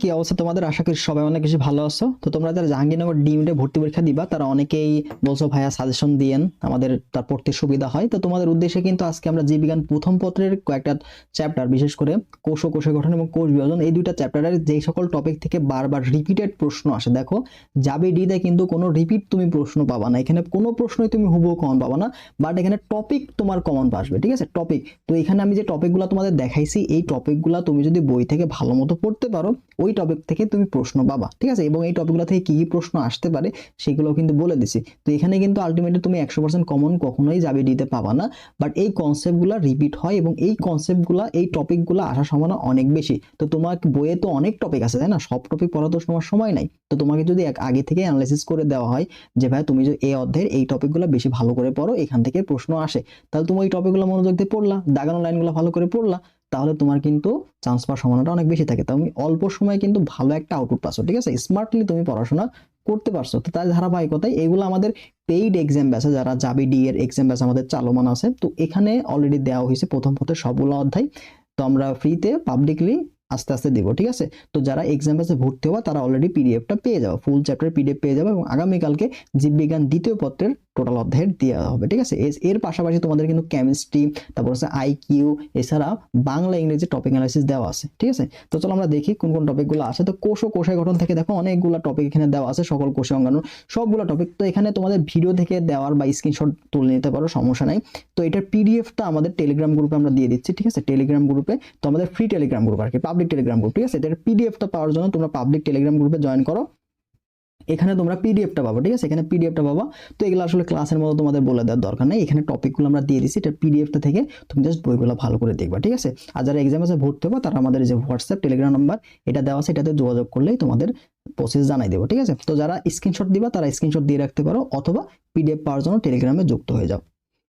কি অবস্থা তোমাদের? আশা করি সবাই অনেক বেশি ভালো আছো। তো তোমরা যারা জাহাঙ্গীরনগর ডিমিটে ভর্তি পরীক্ষা দিবা, তারা অনেকেই বলছো, ভাইয়া সাজেশন দিয়েন, আমাদের তার পড়তে সুবিধা হয়। তো তোমাদের উদ্দেশ্যে কিন্তু আজকে আমরা জীববিজ্ঞান প্রথম পত্রের কয়েকটা চ্যাপ্টার বিশেষ করে কোষ ও কোষের গঠন এবং কোষ বিভাজন, এই দুইটা চ্যাপ্টারের যে সকল টপিক থেকে বারবার রিপিটেড প্রশ্ন আসে। দেখো, যাবে ডিতে কিন্তু কোনো রিপিট তুমি প্রশ্ন পাবা না। এখানে কোনো প্রশ্নই তুমি হুবহু কমন পাবা না বাট এখানে টপিক তোমার কমন আসবে, ঠিক আছে? টপিক তো এখানে আমি যে টপিকগুলো তোমাদের দেখাইছি, এই টপিকগুলো তুমি যদি বই থেকে ভালো মতো পড়তে পারো ওই টপিক থেকে তুমি প্রশ্ন পাবা, ঠিক আছে? এবং এই টপিকগুলো থেকে কি কি প্রশ্ন আসতে পারে সেগুলো কিন্তু বলে দিছি। তো এখানে কিন্তু আলটিমেটলি তুমি একশো পার্সেন্ট কমন কখনোই যাবে দিতে পাবা না। বাট এই কনসেপ্টগুলো রিপিট হয় এবং এই কনসেপ্টগুলো এই টপিকগুলো আসার সম্ভাবনা অনেক বেশি। তো তোমার বইয়ে তো অনেক টপিক আছে, তাই না? সব টপিক পড়া তো তোমার সময় নাই। তো তোমাকে যদি এক- আগে থেকে অ্যানালাইসিস করে দেওয়া হয় যে, ভাই, তুমি যে এই অধ্যায়ের এই টপিকগুলো বেশি ভালো করে পড়ো, এখান থেকে প্রশ্ন আসে। তাহলে তুমি ওই টপিকগুলো মনোযোগ দিয়ে পড়লা, দাগানো লাইনগুলো ভালো করে পড়লা। তাহলে তোমার কিন্তু চান্স পাওয়ার সম্ভাবনাটা অনেক বেশি থাকে। তুমি অল্প সময়ে কিন্তু ভালো একটা আউটপুট পাচ্ছ, ঠিক আছে? স্মার্টলি তুমি পড়াশোনা করতে পারছ। তো তার ধারাবাহিকতায় এগুলো আমাদের পেইড এক্সাম ব্যাচে যারা যাবি ডি এর এক্সাম ব্যাচ আমাদের চালমান আছে। তো এখানে অলরেডি দেওয়া হয়েছে প্রথম পথে সবগুলো অধ্যায়। তো আমরা ফ্রিতে পাবলিকলি আস্তে আস্তে দিব, ঠিক আছে? তো যারা এক্সাম ব্যাচে ভর্তি হওয়া তারা অলরেডি পিডিএফটা পেয়ে যাবে ফুল চ্যাপ্টার পিডিএফ পেয়ে যাবে এবং আগামীকালকে জীববিজ্ঞান দ্বিতীয় পত্রের টোটাল অধ্যায়ের দেওয়া হবে, ঠিক আছে? এর- পাশাপাশি তোমাদের কিন্তু কেমিস্ট্রি তারপর হচ্ছে আইকিউ এছাড়া বাংলা ইংরেজি টপিক অ্যানালাইসিস দেওয়া আছে, ঠিক আছে? তো চলো আমরা দেখি কোন কোন টপিকগুলো আছে। তো কোষ ও কোষের গঠন থেকে দেখো অনেকগুলো টপিক এখানে দেওয়া আছে, সকল কোষে অঙ্গাণু, সবগুলো টপিক তো এখানে তোমাদের ভিডিও থেকে দেওয়ার বা স্ক্রিনশট তুলে নিতে পারো, সমস্যা নাই। তো এটার পিডিএফটা আমাদের টেলিগ্রাম গ্রুপে আমরা দিয়ে দিচ্ছি, ঠিক আছে? টেলিগ্রাম গ্রুপে তো আমাদের ফ্রি টেলিগ্রাম গ্রুপ আর কি পাবলিক টেলিগ্রাম গ্রুপ ঠিক আছে? এটার পিডিএফটা পাওয়ার জন্য তোমরা পাবলিক টেলিগ্রাম গ্রুপে জয়েন করো। এখানে তোমরা পিডিএফটা পাবো, ঠিক আছে? এখানে পিডিএফটা পাবা। তো এগুলো আসলে ক্লাসের মতো তোমাদের বলে দেওয়ার দরকার নেই। এখানে টপিকগুলো আমরা দিয়ে দিচ্ছি এটা পিডিএফটা থেকে তুমি জাস্ট বইগুলো ভালো করে দেখবা, ঠিক আছে? আর যারা এক্সাম আছে ভর্তি হবে, তারা আমাদের যে হোয়াটসঅ্যাপ টেলিগ্রাম নাম্বার এটা দেওয়া আছে, এটাতে যোগাযোগ করলেই তোমাদের প্রসেস জানাই দেবো, ঠিক আছে? তো যারা স্ক্রিনশট দিবা, তারা স্ক্রিনশট দিয়ে রাখতে পারো, অথবা পিডিএফ পাওয়ার জন্য টেলিগ্রামে যুক্ত হয়ে যাও।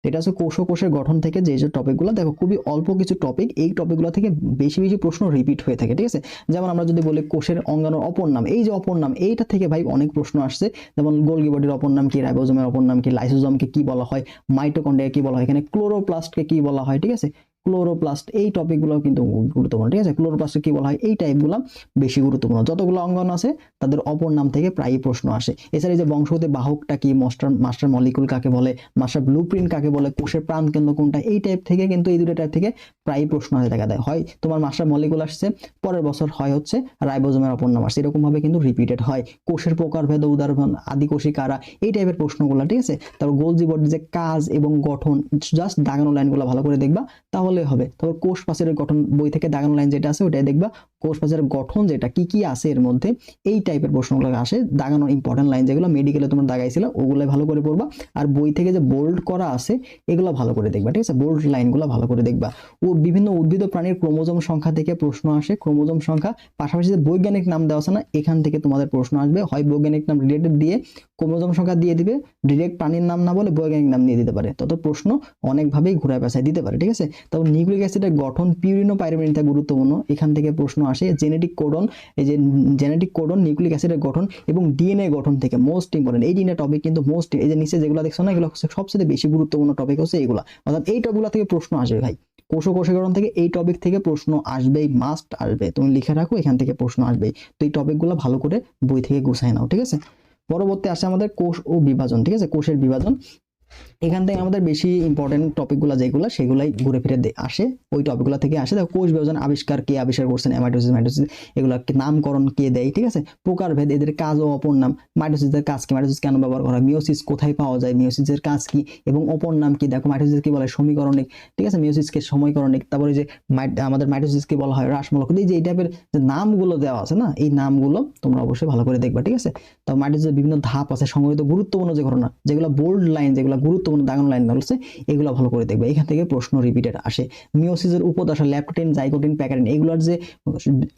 এটা হচ্ছে কোষ কোষের গঠন থেকে যে যে টপিকগুলো দেখো খুবই অল্প কিছু টপিক এই টপিকগুলো থেকে বেশি বেশি প্রশ্ন রিপিট হয়ে থাকে, ঠিক আছে? যেমন আমরা যদি বলি কোষের অঙ্গাণুর অপর নাম, এই যে অপর নাম, এইটা থেকে ভাই অনেক প্রশ্ন আসছে। যেমন গোলগি বডির অপর নাম কি, রাইবোজোমের অপর নাম কি, লাইসোজমকে কি বলা হয় মাইটোকন্ডিয়া কি বলা হয়, এখানে ক্লোরোপ্লাস্টকে কি বলা হয়, ঠিক আছে? ক্লোরোপ্লাস্ট, এই টপিকগুলো কিন্তু গুরুত্বপূর্ণ, ঠিক আছে? ক্লোরোপ্লাস্টকে কি বলা হয়? এই টাইপগুলো বেশি গুরুত্বপূর্ণ। যতগুলো অঙ্গন আছে, তাদের অপর নাম থেকে প্রায়ই প্রশ্ন আসে। এছাড়া এই যে বংশগত বাহকটা কি, মাস্টার মাস্টার মলিকুল কাকে বলে, মাস্টার ব্লু কাকে বলে, কোষের প্রাণকেন্দ্র কোনটা, এই টাইপ থেকে কিন্তু এই দুটো টাইপ থেকে প্রায়ই প্রশ্ন আসে, দেখা দেয় হয় তোমার মাস্টার মলিকুল আসছে, পরের বছর হয় হচ্ছে রাইবোজোমের অপর নাম আসছে। এরকম ভাবে কিন্তু রিপিটেড হয়। কোষের প্রকারভেদ, উদাহরণ, আদি কোষী কারা এই টাইপের প্রশ্নগুলো, ঠিক আছে? তারপর গোলজি বডির যে কাজ এবং গঠন জাস্ট দাগানো লাইনগুলো ভালো করে দেখবা, তাহলে হবে। তবে কোষ প্রাচীরের গঠন বই থেকে দাগানো লাইন যেটা আছে ওটাই দেখবা। কোষ প্রাচীরের গঠন যেটা, কি কি আছে এর মধ্যে, এই টাইপের প্রশ্নগুলো আসে। দাগানো ইম্পর্টেন্ট লাইন যেগুলো মেডিকেলে তোমরা দাগাইছিল ওগুলো ভালো করে পড়বা। আর বই থেকে যে বোল্ড করা আছে, এগুলো ভালো করে দেখবা, ঠিক আছে? বোল্ড লাইনগুলো ভালো করে দেখবা। ও বিভিন্ন উদ্ভিদ প্রাণীর ক্রোমোজোম সংখ্যা থেকে প্রশ্ন আসে। ক্রোমোজোম সংখ্যা, পাশাপাশি যে বৈজ্ঞানিক নাম দেওয়া আছে না, এখান থেকে তোমাদের প্রশ্ন আসবে। হয় বৈজ্ঞানিক নাম রিলেটেড দিয়ে ক্রোমোজোম সংখ্যা দিয়ে দিবে ডিরেক্ট প্রাণীর নাম না বলে বৈজ্ঞানিক নাম দিয়ে দিতে পারে। তত প্রশ্ন অনেকভাবেই ঘুরায় পেঁচায় দিতে পারে, ঠিক আছে? তারপর নিউক্লিক অ্যাসিডের গঠন পিউরিনো পাইরোমিনটা গুরুত্বপূর্ণ। এখান থেকে প্রশ্ন আসে জেনেটিক কোডন এই যে জেনেটিক কোডন নিউক্লিক অ্যাসিডের গঠন এবং ডিএনএ গঠন থেকে মোস্ট ইম্পর্টেন্ট এই ডিএনএ টপিক কিন্তু মোস্ট এই যে নিচে যেগুলো দেখছ না, এগুলো হচ্ছে সবচেয়ে বেশি গুরুত্বপূর্ণ টপিক হচ্ছে এগুলো। অর্থাৎ এই টপিকগুলো থেকে প্রশ্ন আসবে ভাই। কোষ কোষীকরণ থেকে এই টপিক থেকে প্রশ্ন আসবেই মাস্ট আসবে। তুমি লিখে রাখো, এখান থেকে প্রশ্ন আসবেই। তো এই টপিকগুলো ভালো করে বই থেকে গুছাই নাও, ঠিক আছে? পরবর্তী আসে আমাদের কোষ ও বিভাজন, ঠিক আছে? কোষের বিভাজন। এখান থেকে আমাদের বেশি ইম্পর্টেন্ট টপিকগুলো যেগুলো, সেগুলাই ঘুরে ফিরে আসে। ওই টপিকগুলো থেকে আসে। দেখো, কোষ বিভাজন আবিষ্কার কে আবিষ্কার করছেন? মাইটোসিস মাইটোসিস এগুলো নামকরণ কে দেয়, ঠিক আছে? প্রকারভেদ, এদের কাজ ও অপর নাম। মাইটোসিসের কাজ কি? মাইটোসিস কেন ব্যবহার করা হয়? মিওসিস কোথায় পাওয়া যায়? মিওসিসের কাজ কি? এবং অপর নাম কি? দেখো মাইটোসিস কি বলা হয় সমীকরণিক, ঠিক আছে? মিওসিসকে সময়করণিক তারপরে যে আমাদের মাইটোসিসকে বলা হয় রাসমূলক এই যে এই টাইপের যে নামগুলো দেওয়া আছে না, এই নামগুলো তোমরা অবশ্যই ভালো করে দেখবা, ঠিক আছে? তো মাইটোসিসের বিভিন্ন ধাপ আছে সংগঠিত গুরুত্বপূর্ণ যে ঘটনা, যেগুলো বোল্ড লাইন যেগুলো গুরুত্বপূর্ণ দাগানো লাইন বলছে এগুলো ভালো করে দেখবে। এখান থেকে প্রশ্ন রিপিটেড আসে। মিওসিসের উপদশা, ল্যাপটোটিন, জাইকোটিন প্যাকারিন এগুলোর যে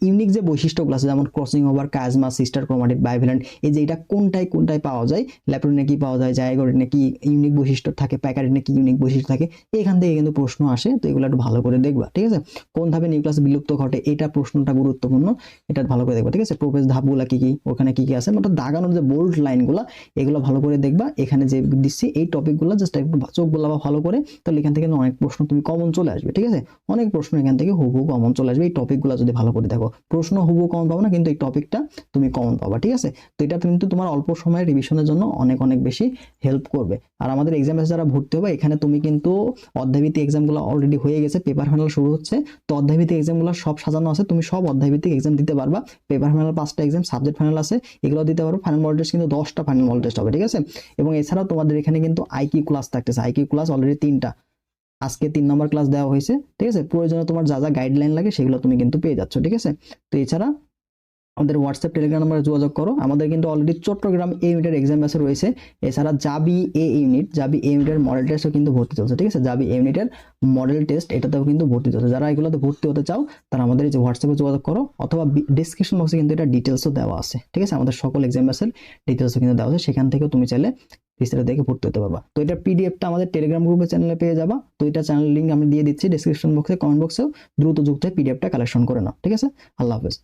ইউনিক যে বৈশিষ্ট্যগুলো আছে, যেমন crossing over chiasma sister chromatid bivalent এই যে এটা কোনটায় কোনটায় পাওয়া যায়? ল্যাপটোটিনে কি পাওয়া যায়? জাইকোটিনে কি ইউনিক বৈশিষ্ট্য থাকে? প্যাকারিনে কি ইউনিক বৈশিষ্ট্য থাকে? এখান থেকে কিন্তু প্রশ্ন আসে, তো এগুলো একটু ভালো করে দেখবা, ঠিক আছে? কোন ধাপে নিউক্লিয়াস বিলুপ্ত ঘটে? এটা প্রশ্নটা গুরুত্বপূর্ণ, এটা ভালো করে দেখবা, ঠিক আছে? প্রবেশ ধাপগুলো কি কি? ওখানে কি কি আছে? অর্থাৎ দাগানোর যে বোল্ড লাইনগুলো এগুলো ভালো করে দেখবা। এখানে যে দিচ্ছি, এই টপিক টপিকগুলো জাস্ট একটু চোখ বলাবা ভালো করে, তাহলে এখান থেকে অনেক প্রশ্ন তুমি কমন চলে আসবে, ঠিক আছে? অনেক প্রশ্ন এখান থেকে হুবহু কমন চলে আসবে, এই টপিকগুলো যদি ভালো করে দেখো। প্রশ্ন হুবহু কমন পাবো না, কিন্তু এই টপিকটা তুমি কমন পাবা, ঠিক আছে? তো এটা কিন্তু তোমার অল্প সময়ের রিভিশনের জন্য অনেক অনেক বেশি হেল্প করবে। আর আমাদের এক্সামে যারা ভর্তি হবে, এখানে তুমি কিন্তু অধ্যায়ভিত্তিক এক্সামগুলো অলরেডি হয়ে গেছে পেপার ফাইনাল শুরু হচ্ছে। তো অধ্যায়ভিত্তিক এক্সামগুলো সব সাজানো আছে, তুমি সব অধ্যায়ভিত্তিক এক্সাম দিতে পারবা। পেপার ফাইনাল পাঁচটা এক্সাম সাবজেক্ট ফাইনাল আছে এগুলো দিতে পারো। ফাইনাল মডেল টেস্ট কিন্তু দশটা ফাইনাল মডেল টেস্ট হবে, ঠিক আছে? এবং এছাড়াও তোমাদের এখানে কিন্তু আইকিউ ক্লাস থাকতেছে। আইকিউ ক্লাস অলরেডি তিনটা। আজকে তিন নম্বর ক্লাস দেওয়া হয়েছে, ঠিক আছে? প্রয়োজনে তোমার যা যা গাইডলাইন লাগে সেগুলো তুমি কিন্তু পেয়ে যাচ্ছ, ঠিক আছে? তো এছাড়া আমাদের হোয়াটসঅ্যাপ টেলিগ্রাম নাম্বারে যোগাযোগ করো। আমাদের কিন্তু অলরেডি চট্টগ্রাম এ ইউনিটের এক্সাম ব্যাসে রয়েছে। এছাড়া জাবি এ ইউনিট জাবি এ ইউনিটের মডেল টেস্টও কিন্তু ভর্তি চলছে, ঠিক আছে? জাবি এ ইউনিটের মডেল টেস্ট এটাতেও কিন্তু ভর্তি চলছে। যারা এগুলোতে ভর্তি হতে চাও, তারা আমাদের এই যে হোয়াটসঅ্যাপে যোগাযোগ করো, অথবা ডিসক্রিপশন বক্সে কিন্তু এটা ডিটেলসও দেওয়া আছে, ঠিক আছে? আমাদের সকল এক্সাম ব্যাসের ডিটেলসও কিন্তু দেওয়া আছে। সেখান থেকেও তুমি চাইলে বিস্তারিত দেখে ভর্তি হতে পারবা তো এটা পিডিএফটা আমাদের টেলিগ্রাম গ্রুপের চ্যানেলে পেয়ে যাবা। তো এটা চ্যানেল লিঙ্ক আমি দিয়ে দিচ্ছি ডিসক্রিপশন বক্সে কমেন্ট বক্সেও দ্রুত যুক্ত হয়ে পিডিএফটা কালেকশন করে নাও, ঠিক আছে? আল্লাহ হাফেজ।